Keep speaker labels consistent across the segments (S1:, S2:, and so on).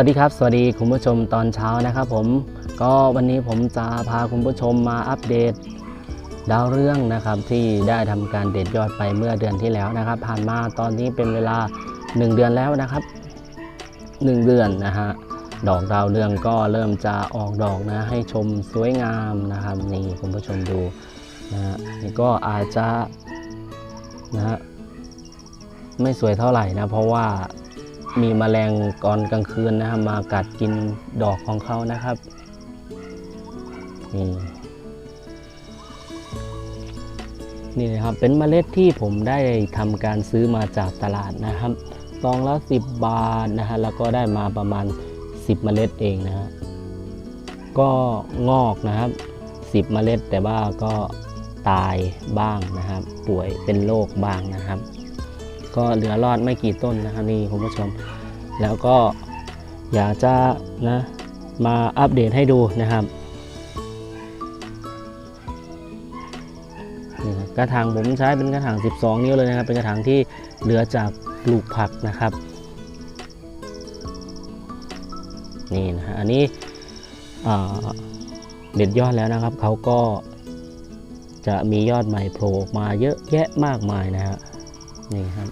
S1: วัสดีครับ สวัสดีคุณผู้ชมตอนเช้านะครับผมก็วันนี้ผมจะพาคุณผู้ชมมาอัปเดต ดาวเรื่องนะครับที่ได้ทำการเด็ดยอดไปเมื่อเดือนที่แล้วนะครับ ผ่านมาตอนนี้เป็นเวลา 1 เดือนแล้วนะครับ 1 เดือนนะฮะดอกดาวเรืองก็เริ่มจะออกดอกนะให้ชมสวยงามนะครับนี่คุณผู้ชมดูนะฮะนี่ก็อาจจะนะฮะไม่สวยเท่าไหร่นะเพราะว่า มีแมลงก่อนกลางคืนนะครับมากัดกินดอกของเขานะครับนี่นี่นะครับเป็นเมล็ดที่ผมได้ทำการซื้อมาจากตลาดนะครับซองละ 10 บาทนะฮะแล้วก็ได้มาประมาณ 10 เมล็ดเองนะฮะก็งอกนะครับ 10 เมล็ดแต่ว่าก็ตายบ้างนะครับ ป่วยเป็นโรคบ้างนะครับ ก็เหลือรอดไม่กี่ต้นนะครับนี่คุณผู้ชม แล้วก็อยากจะนะมาอัปเดตให้ดูนะครับนี่นะกระถางผมใช้เป็นกระถาง 12 นิ้วเลยนะครับ เป็นกระถางที่เหลือจากปลูกผักนะครับนี่นะฮะอันนี้เด็ดยอดแล้วนะครับเขาก็จะมียอดใหม่โผล่ออกมาเยอะแยะมากมายนะฮะ นี่ครับ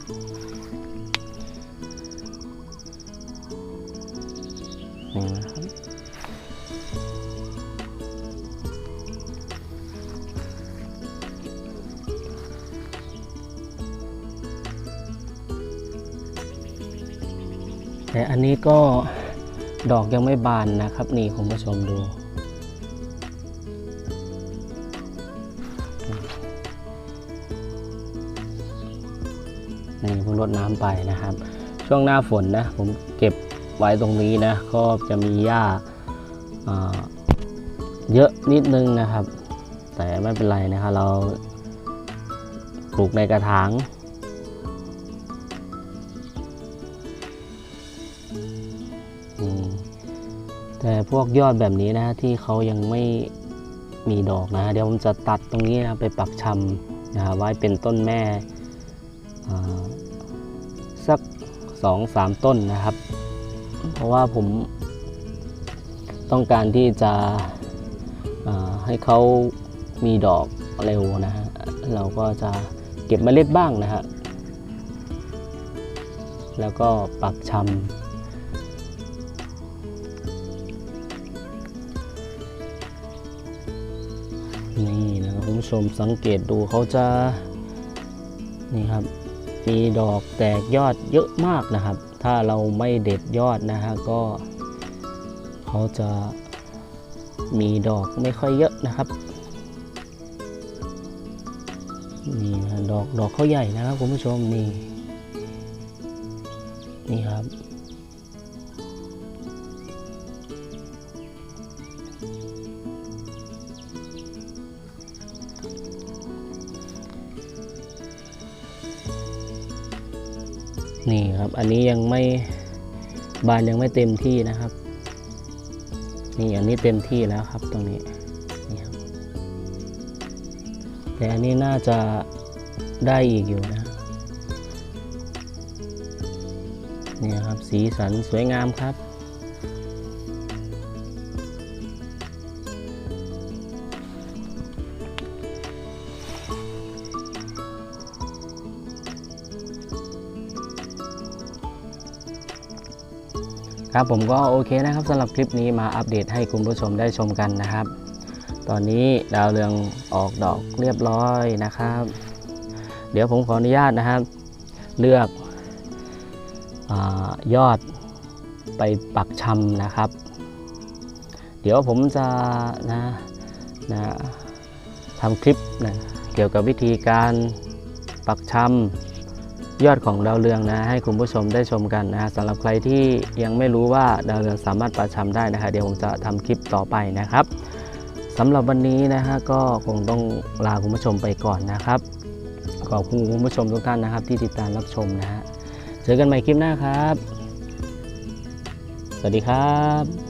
S1: นี่นะครับแต่อันนี้ก็ดอกยังไม่บานนะครับ นี่คุณผู้ชมดู นี่เพิ่งรดน้ำไปนะครับ ช่วงหน้าฝนนะผมเก็บไว้ตรงนี้นะก็จะมีหญ้าเยอะนิดนึงนะครับ แต่ไม่เป็นไรนะครับเราปลูกในกระถางแต่พวกยอดแบบนี้นะที่เขายังไม่มีดอกนะเดี๋ยวผมจะตัดตรงนี้นะไปปักชำนะไว้เป็นต้นแม่ สักสองสามต้นนะครับ เพราะว่าผมต้องการที่จะให้เขามีดอกเร็วนะฮะเราก็จะเก็บเมล็ดบ้างนะฮะแล้วก็ปักชำนี่นะครับคุณผู้ชมสังเกตดูเขาจะนี่ครับ มีดอกแตกยอดเยอะมากนะครับ ถ้าเราไม่เด็ดยอดนะฮะก็เขาจะมีดอกไม่ค่อยเยอะนะครับนี่นะดอกดอกเขาใหญ่นะครับคุณผู้ชมนี่นี่ครับ นี่ครับ อันนี้ยังไม่บานยังไม่เต็มที่นะครับ นี่อันนี้เต็มที่แล้วครับตรงนี้นี่ครับแต่อันนี้น่าจะได้อีกอยู่นะนี่ครับสีสันสวยงามครับ ครับผมก็โอเคนะครับสำหรับคลิปนี้มาอัปเดตให้คุณผู้ชมได้ชมกันนะครับ ตอนนี้ดาวเรืองออกดอกเรียบร้อยนะครับ เดี๋ยวผมขออนุญาตนะครับ เลือกอยอดไปปักชำนะครับ เดี๋ยวผมจะนะนะทำคลิปนะเกี่ยวกับวิธีการปักชำ ยอดของดาวเรืองนะให้คุณผู้ชมได้ชมกันนะสำหรับใครที่ยังไม่รู้ว่าดาวเรืองสามารถประชำได้นะคะเดี๋ยวผมจะทำคลิปต่อไปนะครับสำหรับวันนี้นะฮะก็คงต้องลาคุณผู้ชมไปก่อนนะครับขอบคุณคุณผู้ชมทุกท่านนะครับ ที่ติดตามรับชมนะฮะเจอกันใหม่คลิปหน้าครับ สวัสดีครับ